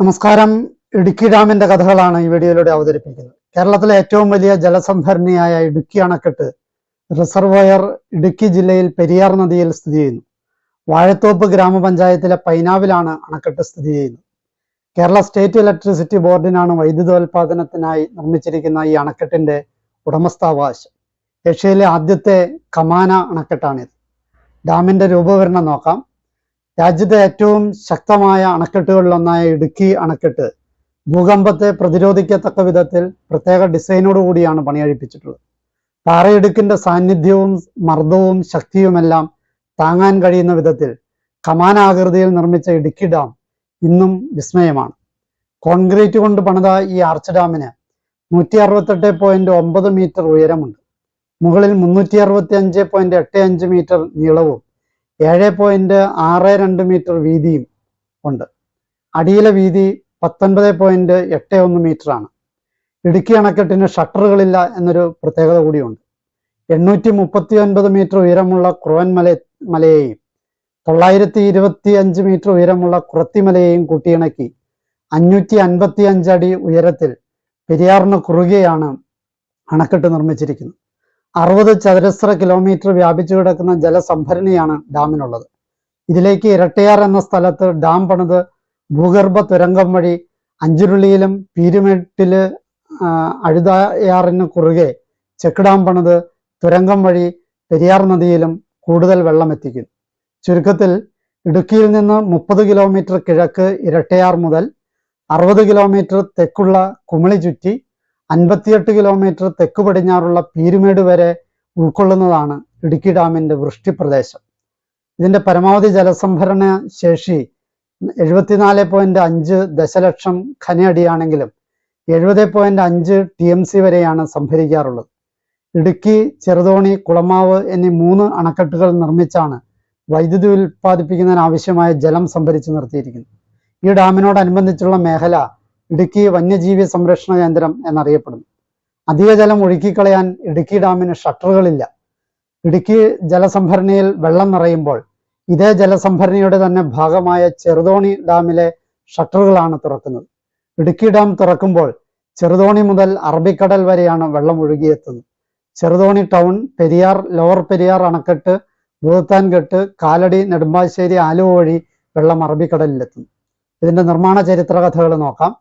നമസ്കാരം. ഇടുക്കി ഡാമിന്റെ കഥകളാണ് ഈ വീഡിയോയിലൂടെ അവതരിപ്പിക്കുന്നത്. കേരളത്തിലെ ഏറ്റവും വലിയ ജലസംഭരണിയായ ഇടുക്കി അണക്കെട്ട് റിസർവോയർ ഇടുക്കി ജില്ലയിൽ പെരിയാർ നദിയിൽ സ്ഥിതി ചെയ്യുന്നു. വാഴത്തോപ്പ് ഗ്രാമപഞ്ചായത്തിലെ പൈനാവിലാണ് അണക്കെട്ട് സ്ഥിതി ചെയ്യുന്നത്. കേരള സ്റ്റേറ്റ് ഇലക്ട്രിസിറ്റി ബോർഡിനാണ് വൈദ്യുതോൽപാദനത്തിനായി നിർമ്മിച്ചിരിക്കുന്ന ഈ അണക്കെട്ടിന്റെ ഉടമസ്ഥാവകാശം. ഏഷ്യയിലെ ആദ്യത്തെ കമാന അണക്കെട്ടാണിത്. ഡാമിന്റെ രൂപവരണം നോക്കാം. രാജ്യത്തെ ഏറ്റവും ശക്തമായ അണക്കെട്ടുകളിലൊന്നായ ഇടുക്കി അണക്കെട്ട് ഭൂകമ്പത്തെ പ്രതിരോധിക്കത്തക്ക വിധത്തിൽ പ്രത്യേക ഡിസൈനോട് കൂടിയാണ് പണിയഴിപ്പിച്ചിട്ടുള്ളത് പാറയിടുക്കിന്റെ സാന്നിധ്യവും മർദ്ദവും ശക്തിയുമെല്ലാം താങ്ങാൻ കഴിയുന്ന വിധത്തിൽ കമാനാകൃതിയിൽ നിർമ്മിച്ച ഇടുക്കി ഡാം ഇന്നും വിസ്മയമാണ്. കോൺക്രീറ്റ് കൊണ്ട് പണിത ഈ ആർച്ച് ഡാമിന് നൂറ്റി അറുപത്തെട്ട് പോയിന്റ് ഒമ്പത് മീറ്റർ ഉയരമുണ്ട്. മുകളിൽ മുന്നൂറ്റി അറുപത്തി അഞ്ച് പോയിന്റ് എട്ട് അഞ്ച് മീറ്റർ നീളവും ഏഴ് പോയിന്റ് ആറ് രണ്ട് മീറ്റർ വീതിയും ഉണ്ട്. അടിയിലെ വീതി പത്തൊൻപത് പോയിന്റ് എട്ട് ഒന്ന് മീറ്റർ ആണ്. ഇടുക്കി അണക്കെട്ടിന് ഷട്ടറുകളില്ല എന്നൊരു പ്രത്യേകത കൂടിയുണ്ട്. എണ്ണൂറ്റി മുപ്പത്തി ഒൻപത് മീറ്റർ ഉയരമുള്ള ക്രോൻ മല മലയെയും തൊള്ളായിരത്തി ഇരുപത്തി അഞ്ച് മീറ്റർ ഉയരമുള്ള കുറത്തിമലയെയും കൂട്ടിയിണക്കി അഞ്ഞൂറ്റി അൻപത്തി അഞ്ച് അടി ഉയരത്തിൽ പെരിയാറിന് കുറുകെയാണ് അണക്കെട്ട് നിർമ്മിച്ചിരിക്കുന്നത്. അറുപത് ചതുരശ്ര കിലോമീറ്റർ വ്യാപിച്ചു കിടക്കുന്ന ജലസംഭരണിയാണ് ഡാമിനുള്ളത്. ഇതിലേക്ക് ഇരട്ടയാർ എന്ന സ്ഥലത്ത് ഡാം പണിത് ഭൂഗർഭ തുരങ്കം വഴി അഞ്ചുരുളിയിലും പീരുമേട്ടിൽ അഴുതയാറിന് കുറുകെ ചെക്ക് ഡാം പണിത് തുരങ്കം വഴി പെരിയാർ നദിയിലും കൂടുതൽ വെള്ളം എത്തിക്കും ചുരുക്കത്തിൽ ഇടുക്കിയിൽ നിന്ന് മുപ്പത് കിലോമീറ്റർ കിഴക്ക് ഇരട്ടയാർ മുതൽ അറുപത് കിലോമീറ്റർ തെക്കുള്ള കുമിളി ചുറ്റി അൻപത്തിയെട്ട് കിലോമീറ്റർ തെക്ക് പടിഞ്ഞാറുള്ള പീരുമേട് വരെ ഉൾക്കൊള്ളുന്നതാണ് ഇടുക്കി ഡാമിന്റെ വൃഷ്ടിപ്രദേശം. ഇതിന്റെ പരമാവധി ജലസംഭരണ ശേഷി എഴുപത്തിനാല് പോയിന്റ് അഞ്ച് ദശലക്ഷം ഖനയടിയാണെങ്കിലും എഴുപത് പോയിന്റ് അഞ്ച് ടി എം സി വരെയാണ് സംഭരിക്കാറുള്ളത്. ഇടുക്കി ചെറുതോണി കുളമാവ് എന്നീ മൂന്ന് അണക്കെട്ടുകൾ നിർമ്മിച്ചാണ് വൈദ്യുതി ഉൽപ്പാദിപ്പിക്കുന്നതിന് ആവശ്യമായ ജലം സംഭരിച്ചു നിർത്തിയിരിക്കുന്നത്. ഈ ഡാമിനോടനുബന്ധിച്ചുള്ള മേഖല ഇടുക്കി വന്യജീവി സംരക്ഷണ കേന്ദ്രം എന്നറിയപ്പെടുന്നു. അധിക ജലം ഒഴുക്കിക്കളയാൻ ഇടുക്കി ഡാമിന് ഷട്ടറുകളില്ല. ഇടുക്കി ജലസംഭരണിയിൽ വെള്ളം നിറയുമ്പോൾ ഇതേ ജലസംഭരണിയുടെ തന്നെ ഭാഗമായ ചെറുതോണി ഡാമിലെ ഷട്ടറുകളാണ് തുറക്കുന്നത്. ഇടുക്കി ഡാം തുറക്കുമ്പോൾ ചെറുതോണി മുതൽ അറബിക്കടൽ വരെയാണ് വെള്ളം ഒഴുകിയെത്തുന്നത്. ചെറുതോണി ടൗൺ പെരിയാർ ലോവർ പെരിയാർ അണക്കെട്ട് ഭൂത്താൻകെട്ട് കാലടി നെടുമ്പാശ്ശേരി ആലുവ വഴി വെള്ളം അറബിക്കടലിലെത്തുന്നു. ഇതിന്റെ നിർമ്മാണ ചരിത്ര കഥകൾ നോക്കാം.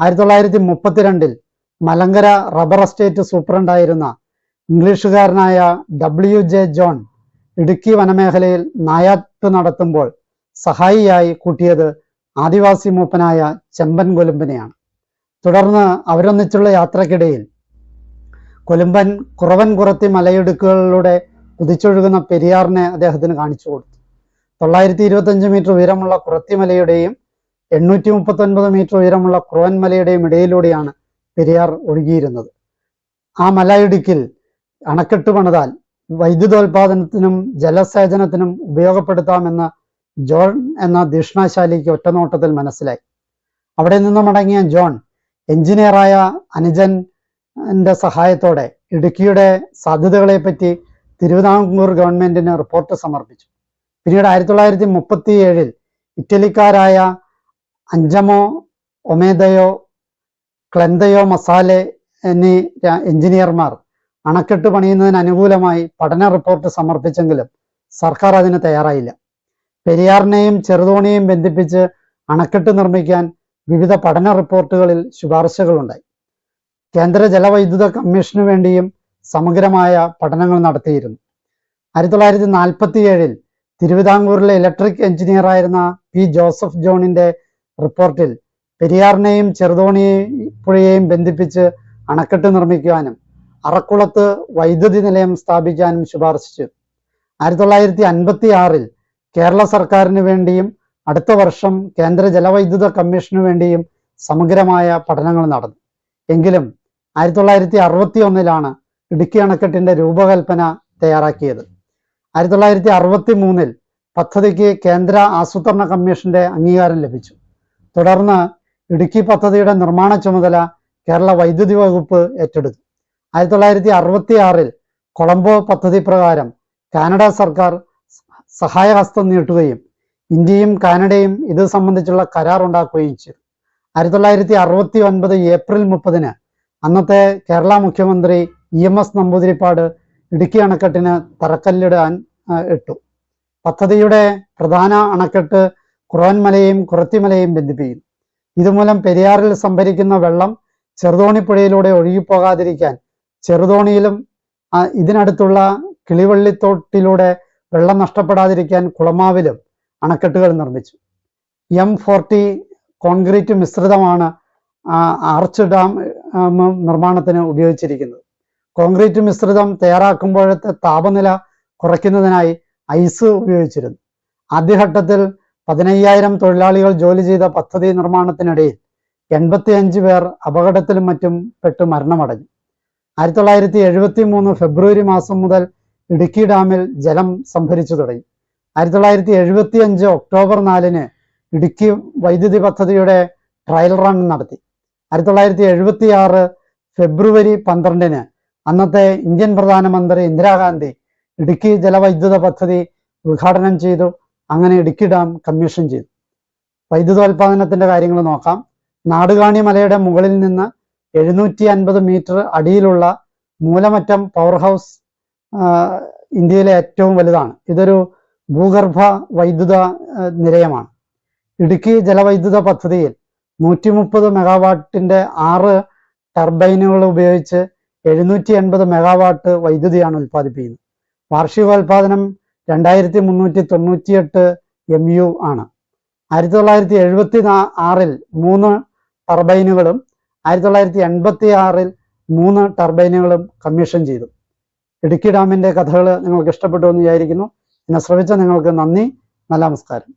ആയിരത്തി തൊള്ളായിരത്തി മുപ്പത്തിരണ്ടിൽ മലങ്കര റബ്ബർ എസ്റ്റേറ്റ് സൂപ്രണ്ടായിരുന്ന ഇംഗ്ലീഷുകാരനായ ഡബ്ല്യു ജെ ജോൺ ഇടുക്കി വനമേഖലയിൽ നായാട്ട് നടത്തുമ്പോൾ സഹായിയായി കൂട്ടിയത് ആദിവാസി മൂപ്പനായ ചെമ്പൻ കൊലുമ്പനെയാണ്. തുടർന്ന് അവരൊന്നിച്ചുള്ള യാത്രക്കിടയിൽ കൊലുമ്പൻ കുറവൻ കുറത്തി മലയിടുക്കുകളിലൂടെ കുതിച്ചൊഴുകുന്ന പെരിയാറിനെ അദ്ദേഹത്തിന് കാണിച്ചു കൊടുത്തു. തൊള്ളായിരത്തി ഇരുപത്തഞ്ച് മീറ്റർ ഉയരമുള്ള കുറത്തിമലയുടെയും എണ്ണൂറ്റി മുപ്പത്തൊൻപത് മീറ്റർ ഉയരമുള്ള ക്രോൻ മലയുടെയും ഇടയിലൂടെയാണ് പെരിയാർ ഒഴുകിയിരുന്നത്. ആ മലയിടുക്കിൽ അണക്കെട്ട് പണിതാൽ വൈദ്യുതോൽപാദനത്തിനും ജലസേചനത്തിനും ഉപയോഗപ്പെടുത്താമെന്ന് ജോൺ എന്ന ദീക്ഷണാശാലിക്ക് ഒറ്റനോട്ടത്തിൽ മനസ്സിലായി. അവിടെ നിന്ന് മടങ്ങിയ ജോൺ എഞ്ചിനീയറായ അനുജന്റെ സഹായത്തോടെ ഇടുക്കിയുടെ സാധ്യതകളെപ്പറ്റി തിരുവിതാംകൂർ ഗവൺമെന്റിന് റിപ്പോർട്ട് സമർപ്പിച്ചു. പിന്നീട് ആയിരത്തി തൊള്ളായിരത്തി മുപ്പത്തി ഏഴിൽ ഇറ്റലിക്കാരായ അഞ്ചമോ ഒമേദയോ ക്ലെന്തയോ മസാലെ എന്നീ എഞ്ചിനീയർമാർ അണക്കെട്ട് പണിയുന്നതിന് അനുകൂലമായി പഠന റിപ്പോർട്ട് സമർപ്പിച്ചെങ്കിലും സർക്കാർ അതിന് തയ്യാറായില്ല. പെരിയാറിനെയും ചെറുതോണിയെയും ബന്ധിപ്പിച്ച് അണക്കെട്ട് നിർമ്മിക്കാൻ വിവിധ പഠന റിപ്പോർട്ടുകളിൽ ശുപാർശകളുണ്ടായി. കേന്ദ്ര ജലവൈദ്യുത കമ്മീഷനു വേണ്ടിയും സമഗ്രമായ പഠനങ്ങൾ നടത്തിയിരുന്നു. ആയിരത്തി തൊള്ളായിരത്തി നാൽപ്പത്തി ഏഴിൽ തിരുവിതാംകൂറിലെ ഇലക്ട്രിക് എഞ്ചിനീയറായിരുന്ന പി ജോസഫ് ജോണിന്റെ റിപ്പോർട്ടിൽ പെരിയാറിനെയും ചെറുതോണി പുഴയെയും ബന്ധിപ്പിച്ച് അണക്കെട്ട് നിർമ്മിക്കുവാനും അറക്കുളത്ത് വൈദ്യുതി നിലയം സ്ഥാപിക്കാനും ശുപാർശിച്ചു. ആയിരത്തി തൊള്ളായിരത്തി അൻപത്തി ആറിൽ കേരള സർക്കാരിന് വേണ്ടിയും അടുത്ത വർഷം കേന്ദ്ര ജലവൈദ്യുത കമ്മീഷനു വേണ്ടിയും സമഗ്രമായ പഠനങ്ങൾ നടന്നു. എങ്കിലും ആയിരത്തി തൊള്ളായിരത്തി അറുപത്തി ഒന്നിലാണ് ഇടുക്കി അണക്കെട്ടിന്റെ രൂപകൽപ്പന തയ്യാറാക്കിയത്. ആയിരത്തി തൊള്ളായിരത്തി അറുപത്തി മൂന്നിൽ പദ്ധതിക്ക് കേന്ദ്ര ആസൂത്രണ കമ്മീഷന്റെ അംഗീകാരം ലഭിച്ചു. തുടർന്ന് ഇടുക്കി പദ്ധതിയുടെ നിർമ്മാണ ചുമതല കേരള വൈദ്യുതി വകുപ്പ് ഏറ്റെടുത്തു. ആയിരത്തി തൊള്ളായിരത്തി അറുപത്തി ആറിൽ കൊളംബോ പദ്ധതി പ്രകാരം കാനഡ സർക്കാർ സഹായഹസ്തം നീട്ടുകയും ഇന്ത്യയും കാനഡയും ഇത് സംബന്ധിച്ചുള്ള കരാർ ഉണ്ടാക്കുകയും ചെയ്തു. ആയിരത്തി തൊള്ളായിരത്തി അറുപത്തി ഒൻപത് ഏപ്രിൽ മുപ്പതിന് അന്നത്തെ കേരള മുഖ്യമന്ത്രി E M S Namboodiripad Idukki അണക്കെട്ടിന് തറക്കല്ലിടാൻ ഇട്ടു. പദ്ധതിയുടെ പ്രധാന അണക്കെട്ട് കുറവൻമലയും കുറത്തിമലയെയും ബന്ധിപ്പിക്കും. ഇതുമൂലം പെരിയാറിൽ സംഭരിക്കുന്ന വെള്ളം ചെറുതോണിപ്പുഴയിലൂടെ ഒഴുകിപ്പോകാതിരിക്കാൻ ചെറുതോണിയിലും ഇതിനടുത്തുള്ള കിളിവള്ളിത്തോട്ടിലൂടെ വെള്ളം നഷ്ടപ്പെടാതിരിക്കാൻ കുളമാവിലും അണക്കെട്ടുകൾ നിർമ്മിച്ചു. എം ഫോർട്ടി കോൺക്രീറ്റ് മിശ്രിതമാണ് ആർച്ച് ഡാം നിർമ്മാണത്തിന് ഉപയോഗിച്ചിരിക്കുന്നത്. കോൺക്രീറ്റ് മിശ്രിതം തയ്യാറാക്കുമ്പോഴത്തെ താപനില കുറയ്ക്കുന്നതിനായി ഐസ് ഉപയോഗിച്ചിരുന്നു. ആദ്യഘട്ടത്തിൽ പതിനയ്യായിരം തൊഴിലാളികൾ ജോലി ചെയ്ത പദ്ധതി നിർമ്മാണത്തിനിടയിൽ എൺപത്തിയഞ്ച് പേർ അപകടത്തിലും മറ്റും പെട്ട് മരണമടഞ്ഞു. ആയിരത്തി തൊള്ളായിരത്തി എഴുപത്തി മൂന്ന് ഫെബ്രുവരി മാസം മുതൽ ഇടുക്കി ഡാമിൽ ജലം സംഭരിച്ചു തുടങ്ങി. ആയിരത്തി തൊള്ളായിരത്തി എഴുപത്തി അഞ്ച് ഒക്ടോബർ നാലിന് ഇടുക്കി വൈദ്യുതി പദ്ധതിയുടെ ട്രയൽ റൺ നടത്തി. ആയിരത്തി തൊള്ളായിരത്തി എഴുപത്തി ആറ് ഫെബ്രുവരി പന്ത്രണ്ടിന് അന്നത്തെ ഇന്ത്യൻ പ്രധാനമന്ത്രി ഇന്ദിരാഗാന്ധി ഇടുക്കി ജലവൈദ്യുത പദ്ധതി ഉദ്ഘാടനം ചെയ്തു. അങ്ങനെ ഇടുക്കി ഡാം കമ്മീഷൻ ചെയ്തു. വൈദ്യുതോൽപാദനത്തിന്റെ കാര്യങ്ങൾ നോക്കാം. നാടുകാണി മലയുടെ മുകളിൽ നിന്ന് എഴുന്നൂറ്റി അൻപത് മീറ്റർ അടിയിലുള്ള മൂലമറ്റം പവർ ഹൗസ് ഇന്ത്യയിലെ ഏറ്റവും വലുതാണ്. ഇതൊരു ഭൂഗർഭ വൈദ്യുത നിലയമാണ്. ഇടുക്കി ജലവൈദ്യുത പദ്ധതിയിൽ നൂറ്റി മുപ്പത് മെഗാവാട്ടിന്റെ ആറ് ടർബൈനുകൾ ഉപയോഗിച്ച് എഴുന്നൂറ്റി എൺപത് മെഗാവാട്ട് വൈദ്യുതിയാണ് ഉൽപ്പാദിപ്പിക്കുന്നത്. വാർഷികോൽപാദനം രണ്ടായിരത്തി മുന്നൂറ്റി തൊണ്ണൂറ്റിയെട്ട് എം യു ആണ്. ആയിരത്തി തൊള്ളായിരത്തി എഴുപത്തി ആറിൽ മൂന്ന് ടർബൈനുകളും ആയിരത്തി തൊള്ളായിരത്തി എൺപത്തി ആറിൽ മൂന്ന് ടർബൈനുകളും കമ്മീഷൻ ചെയ്തു. ഇടുക്കി ഡാമിന്റെ കഥകൾ നിങ്ങൾക്ക് ഇഷ്ടപ്പെട്ടു എന്ന് വിചാരിക്കുന്നു. എന്നെ ശ്രമിച്ച നിങ്ങൾക്ക് നന്ദി. നല്ല നമസ്കാരം.